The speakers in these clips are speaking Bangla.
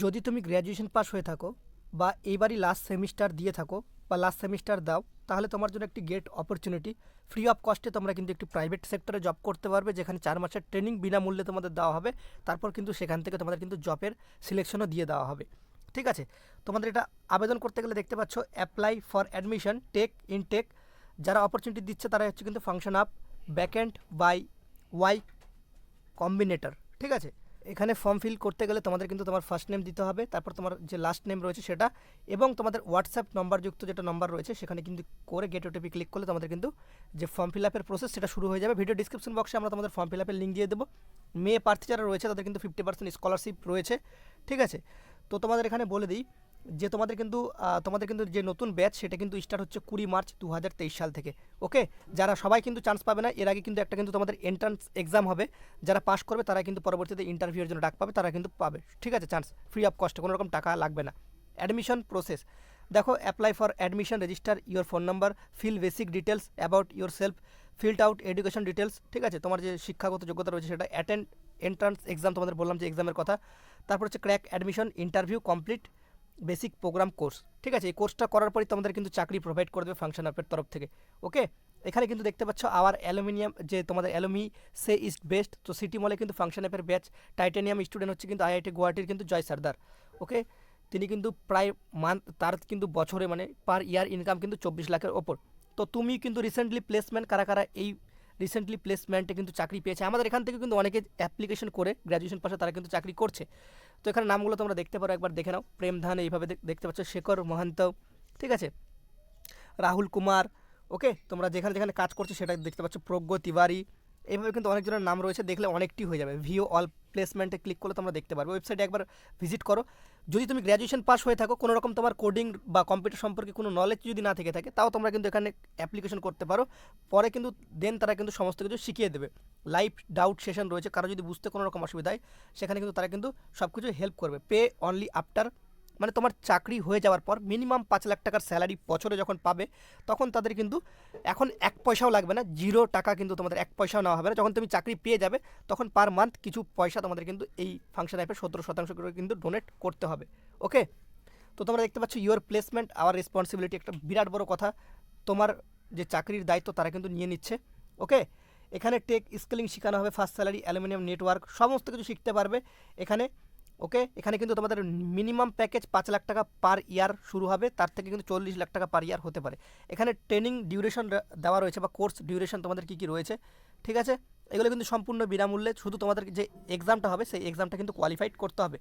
যদি তুমি গ্র্যাজুয়েশন পাস হয়ে থাকো বা এইবারই লাস্ট সেমিস্টার দিয়ে থাকো বা লাস্ট সেমিস্টার দাও, তাহলে তোমার জন্য একটি গেট অপরচুনিটি ফ্রি অফ কস্টে তোমরা কিন্তু একটি প্রাইভেট সেক্টরে জব করতে পারবে, যেখানে চার মাসের ট্রেনিং বিনামূল্যে তোমাদের দেওয়া হবে। তারপর কিন্তু সেখান থেকে তোমাদের কিন্তু জবের সিলেকশনও দিয়ে দেওয়া হবে। ঠিক আছে? তোমাদের এটা আবেদন করতে গেলে দেখতে পাচ্ছ apply for admission tech in tech যারা অপরচুনিটি দিচ্ছে তারা হচ্ছে কিন্তু FunctionUp backend by Y Combinator ঠিক আছে? এখানে ফর্ম ফিল করতে গেলে তোমাদের কিন্তু তোমার ফার্স্ট নেম দিতে হবে, তারপর তোমার যে লাস্ট নেম রয়েছে সেটা এবং তোমাদের হোয়াটসঅ্যাপ নম্বরযুক্ত যেটা নম্বর রয়েছে সেখানে কিন্তু করে গেট ওটিপি ক্লিক করলে তোমাদের কিন্তু যে ফর্ম ফিল আপের প্রসেস সেটা শুরু হয়ে যাবে। ভিডিও ডিসক্রিপশন বক্সে আমরা তোমাদের ফর্ম ফিল আপের লিঙ্ক দিয়ে দেবো। মেয়ে প্রার্থী যারা রয়েছে তাদের কিন্তু ফিফটি পার্সেন্ট স্কলারশিপ রয়েছে, ঠিক আছে? তো তোমাদের এখানে বলে দিই যে তোমাদের কিন্তু তোমাদের কিন্তু যে নতুন ব্যাচ সেটা কিন্তু স্টার্ট হচ্ছে কুড়ি মার্চ দু হাজার তেইশ সাল থেকে ওকে যারা সবাই কিন্তু চান্স পাবে না, এর আগে কিন্তু একটা কিন্তু তোমাদের এন্ট্রান্স এক্সাম হবে, যারা পাস করবে তারা কিন্তু পরবর্তীতে ইন্টারভিউয়ের জন্য ডাক পাবে, তারা কিন্তু পাবে, ঠিক আছে? চান্স ফ্রি অফ কস্টে কোনো রকম টাকা লাগবে না। অ্যাডমিশন প্রসেস দেখো apply for admission register your phone number fill basic details about yourself filled out education details ঠিক আছে? তোমার যে শিক্ষাগত যোগ্যতা রয়েছে সেটা অ্যাটেন্ড এন্ট্রান্স এক্সাম তোমাদের বললাম যে এক্সামের কথা। তারপর হচ্ছে crack admission interview complete basic program course, ঠিক আছে? এই কোর্সটা করার পরই তোমাদের কিন্তু চাকরি প্রোভাইড করে দেবে ফাংশন অ্যাপের তরফ থেকে ওকে এখানে কিন্তু দেখতে পাচ্ছ আওয়ার অ্যালুমিনিয়াম যে তোমাদের অ্যালুমি সে ইজ বেস্ট তো সিটি মলে কিন্তু ফাংশন অ্যাপের ব্যাচ টাইটানিয়াম স্টুডেন্ট হচ্ছে কিন্তু আইআইটি গুয়াহাটির কিন্তু জয় সর্দার ওকে তিনি কিন্তু প্রায় মান্থ তার কিন্তু বছরে মানে পার ইয়ার ইনকাম কিন্তু চব্বিশ লাখের ওপর। তো তুমি কিন্তু রিসেন্টলি প্লেসমেন্ট কারা কারা এই রিসেন্টলি প্লেসমেন্টে কিন্তু চাকরি পেয়েছে? আমাদের এখান থেকে কিন্তু অনেকে অ্যাপ্লিকেশন করে গ্র্যাজুয়েশন পাশে তারা কিন্তু চাকরি করছে। তো এখানে নামগুলো তোমরা দেখতে পারো, একবার দেখে নাও। প্রেমধান এইভাবে দেখতে পাচ্ছ, শেখর মহান্ত, ঠিক আছে? রাহুল কুমার, ওকে? তোমরা যেখানে যেখানে কাজ করছ সেটা দেখতে পাচ্ছ। প্রজ্ঞ তিওয়ারি এইভাবে কিন্তু অনেকজনের নাম রয়েছে, দেখলে অনেকটি হয়ে যাবে। ভিও অল প্লেসমেন্টে ক্লিক করলে তোমরা দেখতে পারবে। ওয়েবসাইটে একবার ভিজিট করো। যদি তুমি গ্র্যাজুয়েশন পাস হয়ে থাকো, কোনো রকম তোমার কোডিং বা কম্পিউটার সম্পর্কে কোনো নলেজ যদি না থেকে থাকে, তাও তোমরা কিন্তু এখানে অ্যাপ্লিকেশন করতে পারো। পরে কিন্তু দেন তারা কিন্তু সমস্ত কিছু শিখিয়ে দেবে। লাইভ ডাউট সেশন রয়েছে। কারও যদি বুঝতে কোনো রকম অসুবিধা হয়, সেখানে কিন্তু তারা কিন্তু সব কিছু হেল্প করবে। পে অনলি আফটার মানে তোমার চাকরি হয়ে যাওয়ার পর মিনিমাম পাঁচ লাখ টাকার স্যালারি বছরে যখন পাবে, তখন তাদের কিন্তু এখন এক পয়সাও লাগবে না জিরো টাকা কিন্তু তোমাদের এক পয়সাও নেওয়া হবে না। যখন তুমি চাকরি পেয়ে যাবে, তখন পার মান্থ কিছু পয়সা তোমাদের কিন্তু এই ফাংশন অ্যাপে সতেরো শতাংশ করে কিন্তু ডোনেট করতে হবে। ওকে তো তোমরা দেখতে পাচ্ছ ইউর প্লেসমেন্ট আওয়ার রেসপন্সিবিলিটি একটা বিরাট বড় কথা। তোমার যে চাকরির দায়িত্ব তারা কিন্তু নিয়ে নিচ্ছে। ওকে এখানে টেক স্কিলিং শেখানো হবে ফার্স্ট স্যালারি অ্যালুমিনিয়াম নেটওয়ার্ক সমস্ত কিছু শিখতে পারবে। এখানে ওকে? এখানে কিন্তু তোমাদের মিনিমাম প্যাকেজ পাঁচ লাখ টাকা পার ইয়ার শুরু হবে। তার থেকে কিন্তু চল্লিশ লাখ টাকা পার ইয়ার হতে পারে। এখানে ট্রেনিং ডিউরেশন দেওয়া রয়েছে বা কোর্স ডিউরেশন তোমাদের কী কী রয়েছে, ঠিক আছে? এগুলো কিন্তু সম্পূর্ণ বিনামূল্যে। শুধু তোমাদের যে এক্সামটা হবে, সেই এক্সামটা কিন্তু কোয়ালিফাইড করতে হবে।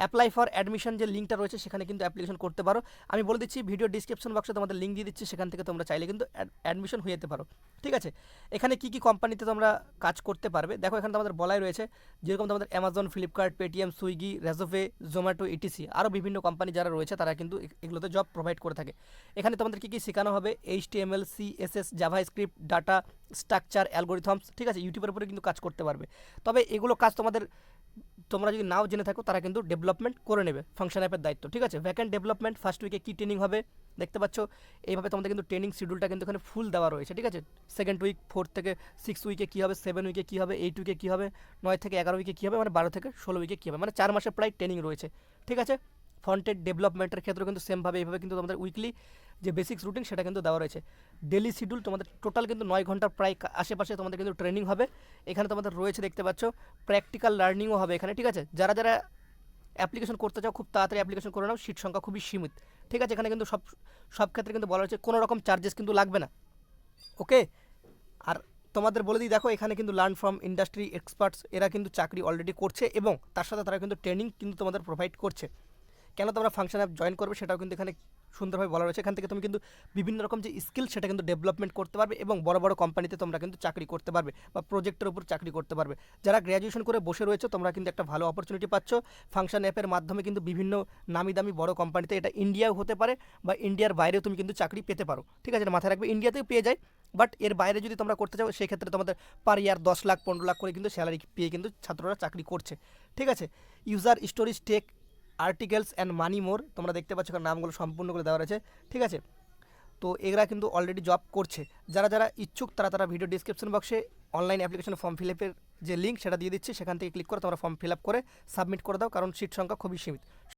অ্যাপ্লাই ফর অ্যাডমিশন যে লিঙ্কটা রয়েছে, সেখানে কিন্তু অ্যাপ্লিকেশন করতে পারো। আমি বলে দিচ্ছি ভিডিও ডিসক্রিপশন বক্সে তোমাদের লিঙ্ক দিয়ে দিচ্ছি, সেখান থেকে তোমরা চাইলে কিন্তু অ্যাডমিশন হয়ে যেতে পারো। ঠিক আছে? এখানে কি কি কোম্পানিতে তোমরা কাজ করতে পারবে? দেখো, এখানে তোমাদের বলাই রয়েছে, যেরকম তোমাদের Amazon Flipkart Paytm Swiggy Razorpay Zomato etc আরও বিভিন্ন কোম্পানি যারা রয়েছে, তারা কিন্তু এগুলোতে জব প্রোভাইড করে থাকে। এখানে তোমাদের কী কী শেখানো হবে? H T M L C S S JavaScript data structure algorithms ঠিক আছে? ইউটিউবের উপরে কিন্তু কাজ করতে পারবে। তবে এগুলো কাজ তোমাদের, তোমরা যদি নাও জেনে থাকো, তারা কিন্তু ডেভেলপমেন্ট করে নেবে ফাংশন অ্যাপের দায়িত্ব, ঠিক আছে? ভ্যাকেন্ট ডেভেলপমেন্ট ফার্স্ট উইকে কী ট্রেনিং হবে? দেখতে পাচ্ছ, এইভাবে তোমাদের কিন্তু ট্রেনিং শিডিউলটা কিন্তু এখানে ফুল দেওয়া রয়েছে, ঠিক আছে? সেকেন্ড উইক ফোর্থ থেকে সিক্স উইকে কী হবে? সেভেন উইকে কী হবে? এইট উইকে কী হবে? নয় থেকে এগারো উইকে কী হবে? মানে বারো থেকে ষোলো উইকে কী হবে? মানে চার মাসের প্রায় ট্রেনিং রয়েছে, ঠিক আছে? ফ্রন্টেড ডেভেলপমেন্টের ক্ষেত্রেও কিন্তু সেমভাবে এইভাবে কিন্তু তোমাদের উইকলি যে বেসিক্স রুটিন সেটা কিন্তু দেওয়া রয়েছে। ডেলি শিডিউল তোমাদের টোটাল কিন্তু নয় ঘণ্টার প্রায় আশেপাশে তোমাদের কিন্তু ট্রেনিং হবে। এখানে তোমাদের রয়েছে, দেখতে পাচ্ছ প্র্যাকটিক্যাল লার্নিংও হবে এখানে, ঠিক আছে? যারা যারা অ্যাপ্লিকেশন করতে চাও, খুব তাড়াতাড়ি অ্যাপ্লিকেশন করে নাও, সিট সংখ্যা খুবই সীমিত। ঠিক আছে, এখানে কিন্তু সব সব ক্ষেত্রে কিন্তু বলা হচ্ছে কোনো রকম চার্জেস কিন্তু লাগবে না। ওকে? আর তোমাদের বলে দিই, দেখো, এখানে কিন্তু লার্ন ফ্রম ইন্ডাস্ট্রি এক্সপার্টস এরা কিন্তু চাকরি অলরেডি করছে এবং তার সাথে তারা কিন্তু ট্রেনিং কিন্তু তোমাদের প্রোভাইড করছে। কেন তোমরা ফাংশন অ্যাপ জয়েন করবে সেটাও কিন্তু এখানে সুন্দরভাবে বলা রয়েছে। এখান থেকে তুমি কিন্তু বিভিন্ন রকম যে স্কিল সেটা কিন্তু ডেভেলপমেন্ট করতে পারবে এবং বড় বড় কোম্পানিতে তোমরা কিন্তু চাকরি করতে পারবে বা প্রজেক্টের উপর চাকরি করতে পারবে। যারা গ্র্যাজুয়েশন করে বসে রয়েছে, তোমরা কিন্তু একটা ভালো অপরচুনিটি পাচ্ছ। ফাংশন অ্যাপের মাধ্যমে কিন্তু বিভিন্ন নামি দামি বড় কোম্পানিতে এটা ইন্ডিয়াও হতে পারে বা ইন্ডিয়ার বাইরেও তুমি কিন্তু চাকরি পেতে পারো। ঠিক আছে? মাথায় রাখবে। ইন্ডিয়াতেও পেয়ে যায়। বাট এর বাইরে যদি তোমরা করতে চাও, সেক্ষেত্রে তোমাদের পার ইয়ার দশ লাখ, পনেরো লাখ করে কিন্তু স্যালারি পেয়ে কিন্তু ছাত্ররা চাকরি করছে। ঠিক আছে? User stories tech articles and money more তোমরা দেখতে পাচ্ছ নামগুলো সম্পূর্ণ করে দেওয়া রয়েছে, ঠিক আছে? তো এরা কিন্তু অলরেডি জব করছে। যারা যারা ইচ্ছুক, তারা তারা ভিডিও ডিসক্রিপশন বক্সে অনলাইন অ্যাপ্লিকেশন ফর্ম ফিল আপের যে লিঙ্ক সেটা দিয়ে দিচ্ছি, সেখান থেকে ক্লিক করে তোমরা ফর্ম ফিল আপ করে সাবমিট করে দাও, কারণ সিট সংখ্যা খুবই সীমিত।